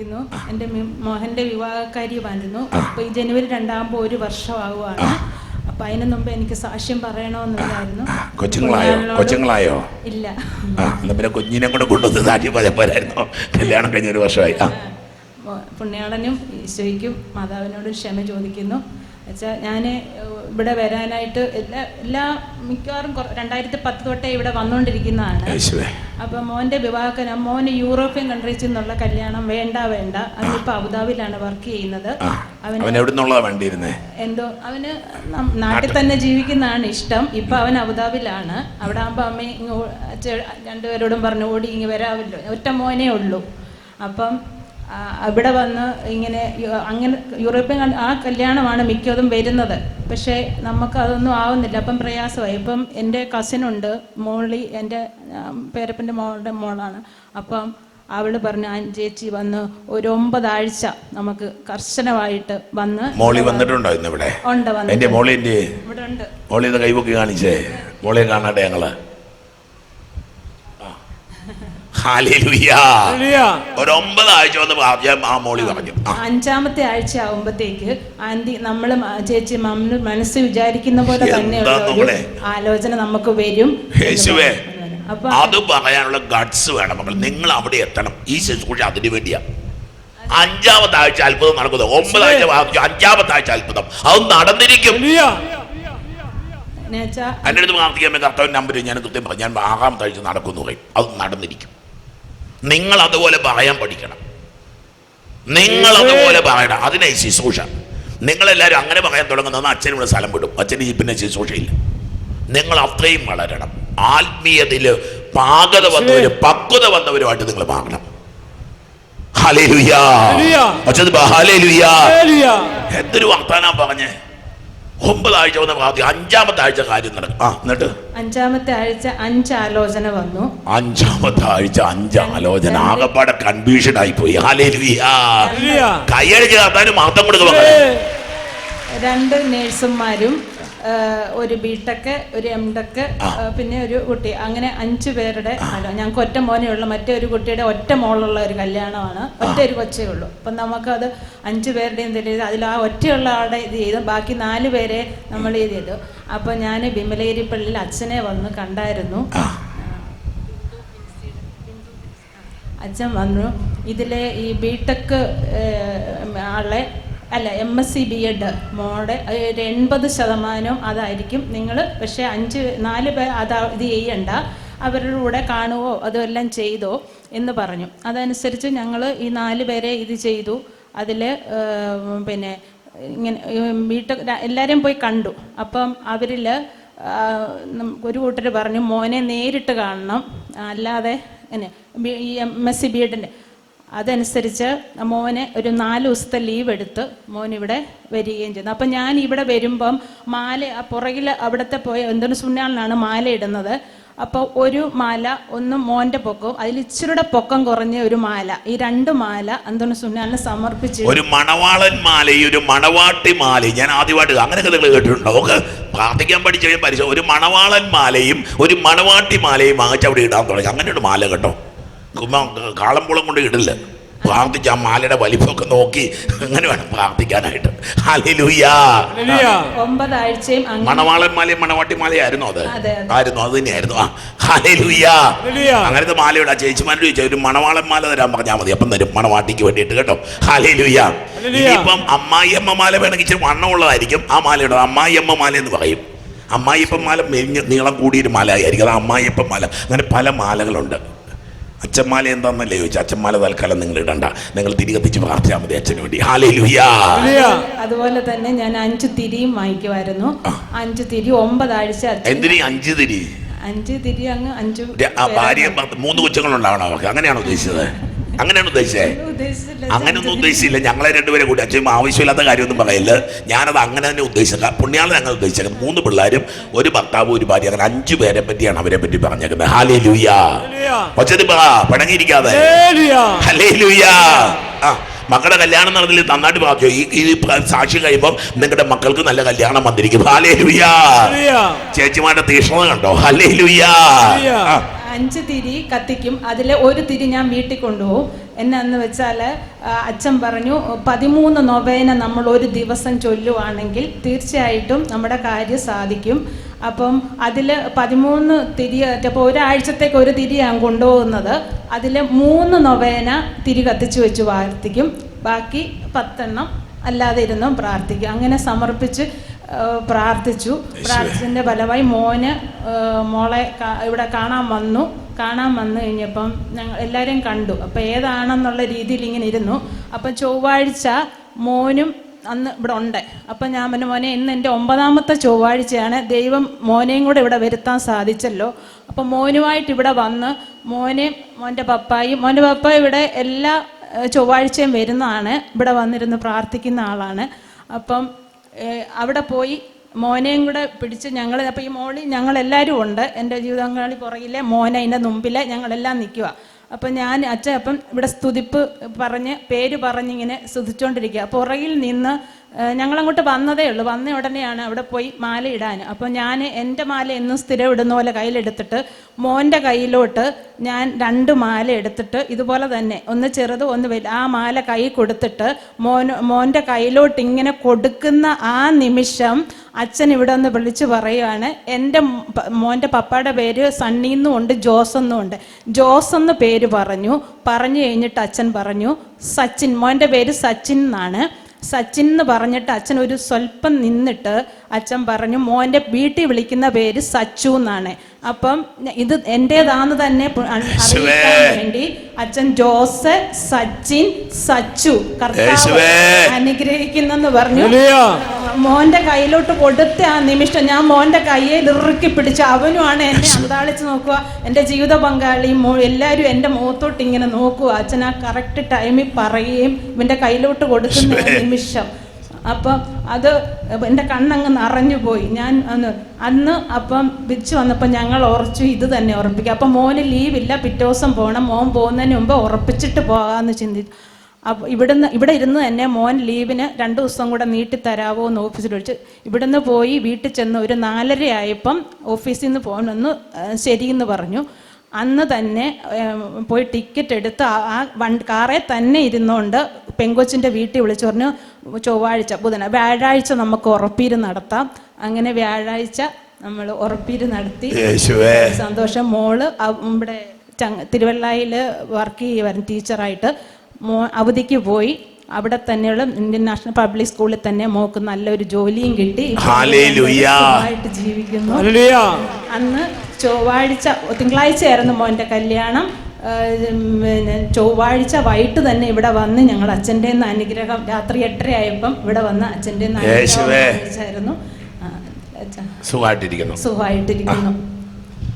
ക്ഷമ ചോദിക്കുന്നു എന്റെ മോഹന്റെ വിവാഹക്കാര്യമായിരുന്നു അപ്പോൾ ഈ ജനുവരി രണ്ടാകുമ്പോൾ ഒരു വർഷമാകുവാണ്. അപ്പം അതിന് മുമ്പ് എനിക്ക് സാക്ഷ്യം പറയണമെന്നുണ്ടായിരുന്നു കൊച്ചുങ്ങളായോ? കൊച്ചുങ്ങളായോ? ഇല്ല. എന്നാ പിന്നെ കുഞ്ഞിനെ കൂടെ കൊണ്ടുവന്ന് സാക്ഷി പോരായിരുന്നു? കല്യാണം കഴിഞ്ഞ ഒരു വർഷമായി. പുണ്യാളനും ഈശോയ്ക്കും മാതാവിനോടും ക്ഷമ ചോദിക്കുന്നു. വെച്ചാൽ ഞാൻ ഇവിടെ വരാനായിട്ട് എല്ലാ എല്ലാ മിക്കവാറും രണ്ടായിരത്തി പത്ത് തൊട്ടേ ഇവിടെ വന്നുകൊണ്ടിരിക്കുന്നതാണ് അപ്പൊ മോന്റെ വിവാഹത്തിന് മോന് യൂറോപ്യൻ കൺട്രീസിൽ നിന്നുള്ള കല്യാണം വേണ്ട വേണ്ട. അവനിപ്പോൾ അബുദാബിയിലാണ് വർക്ക് ചെയ്യുന്നത്. അവന് എന്തോ അവന് നാട്ടിൽ തന്നെ ജീവിക്കുന്നതാണ് ഇഷ്ടം. ഇപ്പം അവൻ അബുദാബിയിലാണ്. അവിടെ ആകുമ്പോൾ അമ്മ ഇങ്ങ് രണ്ടുപേരോടും പറഞ്ഞു ഓടി ഇങ്ങ് വരാമല്ലോ ഒറ്റ മോനേ ഉള്ളൂ. അപ്പം ഇവിടെ വന്ന് ഇങ്ങനെ അങ്ങനെ യൂറോപ്യൻ ആ കല്യാണമാണ് മിക്കതും വരുന്നത്. പക്ഷേ നമുക്ക് അതൊന്നും ആവുന്നില്ല. അപ്പം പ്രയാസമായി. ഇപ്പം എന്റെ കസിനുണ്ട് മോളി എന്റെ പേരപ്പന്റെ മോളുടെ മോളാണ്. അപ്പം അവൾ പറഞ്ഞു "ആ ചേച്ചി വന്ന് ഒരു ഒമ്പതാഴ്ച നമുക്ക് കർശനമായിട്ട് വന്ന് മോളി വന്നിട്ടുണ്ടോ ഇന്ന് ഇവിടെ? ഉണ്ട് എന്റെ മോളി എന്റെ ഇവിടെ ഉണ്ട്. മോളി ഇത് കൈപൊക്കി കാണിച്ചേ. മോളിയെ കാണാട്ടെ ഞങ്ങൾ. ഹാലേലുയ്യാ. ഒരു വന്ന് പ്രാർത്ഥിക്കാൻ ആ മോളി പറഞ്ഞു. അഞ്ചാമത്തെ ആഴ്ച ആവുമ്പത്തേക്ക് ആന്റി നമ്മൾ ചേച്ചി മനസ്സ് വിചാരിക്കുന്ന പോലെ തന്നെ ആലോചന നമുക്ക് വരും അത് പറയാനുള്ള ഗഡ്സ് വേണം മക്കൾ നിങ്ങൾ അവിടെ എത്തണം. ഈ ശുശ്രൂഷ അതിന് വേണ്ടിയാ. അഞ്ചാമത്തെ ആഴ്ച അത്ഭുതം നടക്കുന്നത് ഒമ്പതാഴ്ച അഞ്ചാമത്തെ ആഴ്ച അത്ഭുതം. അത് നടന്നിരിക്കും. എന്റെ അടുത്ത് പ്രാർത്ഥിക്കാൻ കർത്തവൻ നമ്പർ ഞാൻ കൃത്യം പറഞ്ഞു. ഞാൻ ആറാമത്തെ ആഴ്ച നടക്കുന്നു പറയും. അത് നടന്നിരിക്കും. നിങ്ങൾ അതുപോലെ പറയാൻ പഠിക്കണം. നിങ്ങൾ അതുപോലെ പറയണം. അതിനെ ശുശ്രൂഷ. നിങ്ങളെല്ലാവരും അങ്ങനെ പറയാൻ തുടങ്ങുന്ന അച്ഛനും സ്ഥലം വിടും. അച്ഛന് പിന്നെ ശുശ്രൂഷയില്ല. നിങ്ങൾ അത്രയും വളരണം. ആത്മീയതയിൽ പാകത വന്നവരും പക്വത വന്നവരുമായിട്ട് നിങ്ങൾ മാറണം. എന്തൊരു വർത്താനാ പറഞ്ഞേ? ഒമ്പതാഴ്ച വന്ന ആദ്യം അഞ്ചാമത്തെ ആഴ്ച കാര്യം നടക്കും ആ എന്നിട്ട്? അഞ്ചാമത്തെ ആഴ്ച അഞ്ച് ആലോചന വന്നു. അഞ്ചാമത്തെ ആഴ്ച അഞ്ച് ആലോചന. ആകപ്പാടെ കൺഫ്യൂഷൻ ആയി പോയി കൈയടിച്ച് കാത്താനും മഹത്വം കൊടുക്കുക രണ്ട് നേഴ്സുമാരും ഒരു ബിടെക് ഒരു എം ടെക് പിന്നെ ഒരു കുട്ടി. അങ്ങനെ അഞ്ചു പേരുടെ അല്ല ഞങ്ങൾക്ക് ഒറ്റ മോനേ ഉള്ളൂ. മറ്റേ ഒരു കുട്ടിയുടെ ഒറ്റ മോളുള്ള ഒരു കല്യാണമാണ്. ഒറ്റ ഒരു കൊച്ചേ ഉള്ളൂ. അപ്പം നമുക്കത് അഞ്ചു പേരുടെയും ചെയ്ത് അതിൽ ആ ഒറ്റയുള്ള ആളുടെ ഇത് ചെയ്തു ബാക്കി നാല് പേരെ നമ്മൾ ഇത് ചെയ്തു. അപ്പം ഞാൻ ബിമലേരിപ്പള്ളിയിൽ അച്ഛനെ വന്ന് കണ്ടായിരുന്നു. അച്ഛൻ വന്നു. ഇതിലെ ഈ ബി ടെക് ആളെ അല്ല M S C B Ed model ഒരു എൺപത് ശതമാനം അതായിരിക്കും. നിങ്ങൾ പക്ഷേ അഞ്ച് നാല് പേർ അത് ഇത് ചെയ്യണ്ട. അവരുടെ കൂടെ കാണുവോ അതെല്ലാം ചെയ്തോ എന്ന് പറഞ്ഞു. അതനുസരിച്ച് ഞങ്ങൾ ഈ നാല് പേരെ ഇത് ചെയ്തു. അതിൽ പിന്നെ ഇങ്ങനെ ബിടെക് എല്ലാവരെയും പോയി കണ്ടു. അപ്പം അവരിൽ ഒരു കൂട്ടർ പറഞ്ഞു മോനെ നേരിട്ട് കാണണം. അല്ലാതെ ഈ എം എസ് സി ബി എഡിന്റെ അതനുസരിച്ച് മോനെ ഒരു നാല് ദിവസത്തെ ലീവ് എടുത്ത് മോൻ ഇവിടെ വരികയും ചെയ്യുന്നു. അപ്പം ഞാൻ ഇവിടെ വരുമ്പം മാല പുറകിൽ അവിടുത്തെ പോയ എന്തൊരു സുന്നാളിനാണ് മാല ഇടുന്നത്. അപ്പോൾ ഒരു മാല ഒന്ന് മോന്റെ പൊക്കവും അതിൽ ഇച്ചിരിയുടെ പൊക്കം കുറഞ്ഞ ഒരു മാല ഈ രണ്ട് മാല അന്തോണി സുന്നാലിന് സമർപ്പിച്ച്. ഒരു മണവാളൻ മാലയും ഒരു മണവാട്ടി മാല ഞാൻ ആദ്യമായിട്ട് അങ്ങനെ കഥകൾ കേട്ടിട്ടുണ്ടോ? നമുക്ക് പ്രാർത്ഥിക്കാൻ പഠിച്ചു പരിശോധന ഒരു മണവാളൻ മാലയും ഒരു മണവാട്ടി മാലയും വാങ്ങിച്ച് അവിടെ ഇടാൻ തുടങ്ങി. അങ്ങനെ ഒരു മാല കേട്ടോ. കുമ്മ കാളമ്പുളം കൊണ്ട് ഇടില്ല. പ്രാർത്ഥിച്ച് ആ മാലയുടെ വലിപ്പമൊക്കെ നോക്കി അങ്ങനെ വേണം പ്രാർത്ഥിക്കാനായിട്ട്. മണവാളന്മാലയും മണവാട്ടിമാലയായിരുന്നു അങ്ങനെ മണവാളൻ മാലയും മണവാട്ടി മാലയായിരുന്നു അത്. ആയിരുന്നു അത് തന്നെയായിരുന്നു. ആ ഹല്ലേലൂയ. അങ്ങനത്തെ മാലയുടെ ചേച്ചിമാരോട് ചോദിച്ചാൽ ഒരു മണവാളൻ മാല തരാൻ പറഞ്ഞാൽ മതി അപ്പം തരും. മണവാട്ടിക്ക് വേണ്ടിയിട്ട് കേട്ടോ. ഹാലേലുയ്യ ഇപ്പം അമ്മായിയമ്മ മാല വേണമെങ്കിൽ ഇച്ചിരി വണ്ണമുള്ളതായിരിക്കും. ആ മാലയുടെ അമ്മായിയമ്മ മാല എന്ന് പറയും. അമ്മായിയപ്പൻ മാല മെലിഞ്ഞ് നീളം കൂടിയൊരു മാല ആയിരിക്കും അത് അമ്മായിയപ്പൻ മാല. അങ്ങനെ പല മാലകളുണ്ട്. അച്ഛന്മാല എന്താന്നല്ലേ ചോദിച്ചു? അച്ഛന്മാല തൽക്കാലം നിങ്ങൾ ഇടണ്ട. നിങ്ങൾ തിരികത്തിച്ച് പ്രാർത്ഥിച്ചാൽ മതി അച്ഛന് വേണ്ടി. അതുപോലെ തന്നെ ഞാൻ അഞ്ചു തിരിയും വാങ്ങിക്കുമായിരുന്നു. അഞ്ചു തിരി ഒമ്പതാഴ്ച ആഴ്ച എന്തിനീ അഞ്ച് തിരി? അഞ്ചു തിരി അങ്ങ് അഞ്ചു ആ ഭാര്യ മൂന്ന് കൊച്ചുങ്ങളുണ്ടാവണം അവർക്ക് അങ്ങനെയാണോ ഉദ്ദേശിച്ചത്? അങ്ങനെയാണ് ഉദ്ദേശിച്ചത് അങ്ങനെ അങ്ങനെയൊന്നും ഉദ്ദേശിച്ചില്ല. ഞങ്ങളെ രണ്ടുപേരെ കൂടി അച്ഛനും ആവശ്യമില്ലാത്ത കാര്യമൊന്നും പറയില്ല. ഞാനത് അങ്ങനെ തന്നെ ഉദ്ദേശിച്ചത്. പുണ്യാളെ ഞങ്ങൾ ഉദ്ദേശിച്ചത് മൂന്ന് പിള്ളേരും ഒരു ഭർത്താവും ഒരു ഭാര്യ അങ്ങനെ അഞ്ചു പേരെ പറ്റിയാണ് അവരെ പറ്റി പറഞ്ഞേക്കുന്നത്. ഹാലേ ലൂയാ ഒച്ചത് പറ പടങ്ങിയിരിക്കാതെ ഹലേ ലൂയാ ആ മക്കളുടെ കല്യാണം നടന്നില്ല? നന്നായിട്ട് പറഞ്ഞു ഈ സാക്ഷി കഴിയുമ്പോൾ നിങ്ങളുടെ മക്കൾക്ക് നല്ല കല്യാണം വന്നിരിക്കും. ഹാലേ ലൂയാ ചേച്ചിമാരുടെ തീക്ഷണത കണ്ടോ? ഹലേ ലൂയാ ആ. അഞ്ച് തിരി കത്തിക്കും. അതിലെ ഒരു തിരി ഞാൻ വീട്ടിൽ കൊണ്ടുപോകും എന്നാന്ന് വെച്ചാൽ അച്ഛൻ പറഞ്ഞു പതിമൂന്ന് നൊവേന നമ്മൾ ഒരു ദിവസം ചൊല്ലുവാണെങ്കിൽ തീർച്ചയായിട്ടും നമ്മുടെ കാര്യം സാധിക്കും. അപ്പം അതിൽ പതിമൂന്ന് തിരി അപ്പോൾ ഒരാഴ്ചത്തേക്ക് ഒരു തിരിയാണ് കൊണ്ടുപോകുന്നത്. അതിൽ മൂന്ന് നൊവേന തിരി കത്തിച്ച് വെച്ച് പ്രാർത്ഥിക്കും. ബാക്കി പത്തെണ്ണം അല്ലാതെ ഇരുന്നും പ്രാർത്ഥിക്കും. അങ്ങനെ സമർപ്പിച്ച് പ്രാർത്ഥിച്ചു. പ്രാർത്ഥിച്ചതിന്റെ ഫലമായി മോന് മോളെ ഇവിടെ കാണാൻ വന്നു. കാണാൻ വന്നു കഴിഞ്ഞപ്പം ഞങ്ങൾ എല്ലാവരെയും കണ്ടു. അപ്പം ഏതാണെന്നുള്ള രീതിയിൽ ഇങ്ങനെ ഇരുന്നു. അപ്പം ചൊവ്വാഴ്ച മോനും അന്ന് ഇവിടെ ഉണ്ട്. അപ്പം ഞാൻ പറഞ്ഞു മോനെ ഇന്ന് എന്റെ ഒമ്പതാമത്തെ ചൊവ്വാഴ്ചയാണ്. ദൈവം മോനെയും കൂടെ ഇവിടെ വരുത്താൻ സാധിച്ചല്ലോ. അപ്പം മോനുമായിട്ട് ഇവിടെ വന്ന് മോനെയും മോന്റെ പപ്പായും മോന്റെ പപ്പ ഇവിടെ എല്ലാ ചൊവ്വാഴ്ചയും വരുന്നതാണ്. ഇവിടെ വന്നിരുന്ന് പ്രാർത്ഥിക്കുന്ന ആളാണ്. അപ്പം അവിടെ പോയി മോനെയും കൂടെ പിടിച്ച് ഞങ്ങൾ അപ്പോൾ ഈ മോളി ഞങ്ങളെല്ലാവരും ഉണ്ട്. എന്റെ ജീവിതങ്ങളിൽ പുറകിലെ മോനെ അതിന്റെ മുമ്പിലെ ഞങ്ങളെല്ലാം നിൽക്കുക. അപ്പം ഞാൻ അച്ഛൻ അപ്പം ഇവിടെ സ്തുതിപ്പ് പറഞ്ഞ് പേര് പറഞ്ഞിങ്ങനെ സ്തുതിച്ചുകൊണ്ടിരിക്കുക പുറകിൽ നിന്ന് ഞങ്ങളങ്ങോട്ട് വന്നതേ ഉള്ളൂ. വന്ന ഉടനെയാണ് അവിടെ പോയി മാല ഇടാൻ. അപ്പോൾ ഞാൻ എന്റെ മാല എന്നും സ്ഥിരം ഇടുന്ന പോലെ കയ്യിലെടുത്തിട്ട് മോന്റെ കയ്യിലോട്ട് ഞാൻ രണ്ട് മാല എടുത്തിട്ട് ഇതുപോലെ തന്നെ ഒന്ന് ചെറുത് ഒന്ന് വലിയ ആ മാല കൈ കൊടുത്തിട്ട് മോന് മോന്റെ കയ്യിലോട്ട് ഇങ്ങനെ കൊടുക്കുന്ന ആ നിമിഷം അച്ഛൻ ഇവിടെ ഒന്ന് വിളിച്ച് പറയുകയാണ് എന്റെ മോന്റെ പപ്പയുടെ പേര് സണ്ണി എന്നും ഉണ്ട് ജോസ് എന്നും ഉണ്ട്. ജോസ് എന്ന് പേര് പറഞ്ഞു. പറഞ്ഞു കഴിഞ്ഞിട്ട് അച്ഛൻ പറഞ്ഞു സച്ചിൻ. മോന്റെ പേര് സച്ചിൻ എന്നാണ്. സച്ചിൻ എന്ന് പറഞ്ഞിട്ട് അച്ഛൻ ഒരു സ്വല്പം നിന്നിട്ട് അച്ഛൻ പറഞ്ഞു മോന്റെ വീട്ടിൽ വിളിക്കുന്ന പേര് സച്ചു എന്നാണ്. അപ്പം ഇത് എന്റേതാന്ന് തന്നെ വേണ്ടി അച്ഛൻ ജോസ് സച്ചിൻ സച്ചു കർത്താവ്. അനുഗ്രഹിക്കുന്നെന്ന് പറഞ്ഞു. മോന്റെ കയ്യിലോട്ട് കൊടുത്ത ആ നിമിഷം ഞാൻ മോന്റെ കയ്യെ ഇറുക്കി പിടിച്ച് അവനുമാണ് എന്നെ അന്താളിച്ച് നോക്കുക. എന്റെ ജീവിത പങ്കാളി മോ എല്ലാവരും എന്റെ മുഖത്തോട്ട് ഇങ്ങനെ നോക്കുക. അച്ഛൻ ആ കറക്റ്റ് ടൈമിൽ പറയുകയും ഇവന്റെ കയ്യിലോട്ട് കൊടുക്കുന്ന നിമിഷം. അപ്പം അത് എന്റെ കണ്ണങ്ങ് നിറഞ്ഞു പോയി. ഞാൻ അന്ന് അന്ന് അപ്പം വിച്ച് വന്നപ്പോൾ ഞങ്ങൾ ഉറച്ചു ഇത് തന്നെ ഉറപ്പിക്കുക. അപ്പം മോന് ലീവില്ല പിറ്റേ ദിവസം പോകണം മോൻ പോകുന്നതിന് മുമ്പ് ഉറപ്പിച്ചിട്ട് പോകാമെന്ന് ചിന്തിച്ചു അപ്പോൾ ഇവിടുന്ന് ഇവിടെ ഇരുന്ന് തന്നെ മോൻ ലീവിന് രണ്ട് ദിവസം കൂടെ നീട്ടി തരാവോ എന്ന് ഓഫീസിൽ വിളിച്ച് ഇവിടുന്ന് പോയി വീട്ടിൽ ചെന്ന് ഒരു നാലര ആയപ്പം ഓഫീസിൽ നിന്ന് പോകണമെന്ന് ശരിയെന്ന് പറഞ്ഞു. അന്ന് തന്നെ പോയി ടിക്കറ്റ് എടുത്ത് ആ- വൺ കാറെ തന്നെ ഇരുന്നുകൊണ്ട് പെങ്കൊച്ചിന്റെ വീട്ടിൽ വിളിച്ചു പറഞ്ഞു ചൊവ്വാഴ്ച ബുധന വ്യാഴാഴ്ച നമുക്ക് ഉറപ്പീര് നടത്താം. അങ്ങനെ വ്യാഴാഴ്ച നമ്മൾ ഉറപ്പീര് നടത്തി. സന്തോഷം. മോൾ ഇവിടെ തിരുവല്ലായിൽ വർക്ക് ചെയ്യുവായിരുന്നു ടീച്ചറായിട്ട് മോ അവധിക്ക് പോയി. അവിടെ തന്നെയുള്ള ഇന്ത്യൻ നാഷണൽ പബ്ലിക് സ്കൂളിൽ തന്നെ മോക്ക് നല്ലൊരു ജോലിയും കിട്ടി. ജീവിക്കുന്നു. അന്ന് ചൊവ്വാഴ്ച തിങ്കളാഴ്ചയായിരുന്നു മോന്റെ കല്യാണം. പിന്നെ ചൊവ്വാഴ്ച വൈകിട്ട് തന്നെ ഇവിടെ വന്ന് ഞങ്ങൾ അച്ഛന്റെ അനുഗ്രഹം രാത്രി എട്ടര ആയപ്പം ഇവിടെ വന്ന് അച്ഛന്റെ അച്ഛാ, സുഖമായിട്ടിരിക്കുന്നു. സുഖമായിട്ടിരിക്കുന്നു.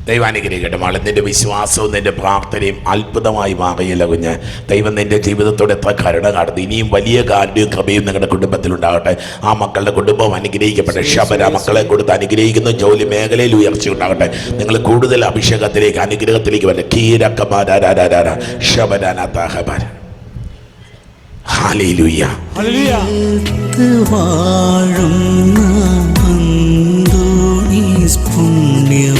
ദൈവം അനുഗ്രഹിക്കട്ടെ മോളെ നിന്റെ വിശ്വാസവും നിന്റെ പ്രാർത്ഥനയും അത്ഭുതമായി മാറിയില്ല കുഞ്ഞ്. ദൈവം നിന്റെ ജീവിതത്തോടെ എത്ര കരുണ കാണുന്നു ഇനിയും വലിയ കാരുണ്യവും കൃപയും നിങ്ങളുടെ കുടുംബത്തിൽ ഉണ്ടാകട്ടെ. ആ മക്കളുടെ കുടുംബം അനുഗ്രഹിക്കപ്പെട്ടെ. ശബര മക്കളെ കൊടുത്ത് അനുഗ്രഹിക്കുന്നു ജോലി മേഖലയിൽ ഉയർച്ച ഉണ്ടാകട്ടെ. നിങ്ങൾ കൂടുതൽ അഭിഷേകത്തിലേക്ക് അനുഗ്രഹത്തിലേക്ക് വരട്ടെ. കീരക്കമാരാരാരാര ശബരാനാഥാഹബാര ഹാലയിലൂയ്യ വാഴുന്ന